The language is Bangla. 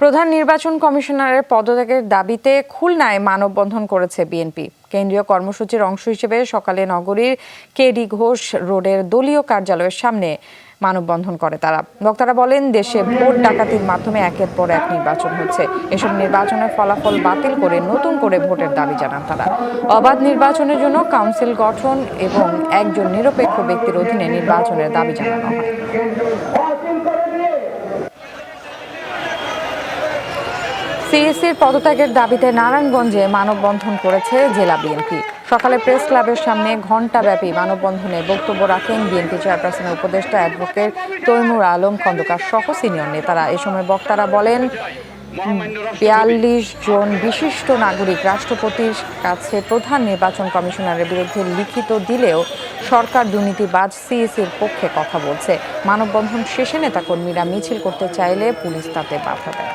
প্রধান নির্বাচন কমিশনারের পদত্যাগের দাবিতে খুলনায় মানববন্ধন করেছে বিএনপি। কেন্দ্রীয় কর্মসূচির অংশ হিসেবে সকালে নগরীর কেডি ঘোষ রোডের দলীয় কার্যালয়ের সামনে মানববন্ধন করে তারা। বক্তারা বলেন, দেশে ভোট ডাকাতির মাধ্যমে একের পর এক নির্বাচন হচ্ছে। এসব নির্বাচনের ফলাফল বাতিল করে নতুন করে ভোটের দাবি জানান তারা। অবাধ নির্বাচনের জন্য কাউন্সিল গঠন এবং একজন নিরপেক্ষ ব্যক্তির অধীনে নির্বাচনের দাবি জানানো হয়। সিএসির পদত্যাগের দাবিতে নারায়ণগঞ্জে মানববন্ধন করেছে জেলা বিএনপি। সকালে প্রেস ক্লাবের সামনে ঘণ্টাব্যাপী মানববন্ধনে বক্তব্য রাখেন বিএনপি চেয়ারপারসনের উপদেষ্টা অ্যাডভোকেট তৈমুর আলম, খন্দকার সহ সিনিয়র নেতারা। এ সময় বক্তারা বলেন, বিয়াল্লিশ জন বিশিষ্ট নাগরিক রাষ্ট্রপতির কাছে প্রধান নির্বাচন কমিশনারের বিরুদ্ধে লিখিত দিলেও সরকার দুর্নীতিবাজ সিএসির পক্ষে কথা বলছে। মানববন্ধন শেষে নেতাকর্মীরা মিছিল করতে চাইলে পুলিশ তাতে বাধা দেয়।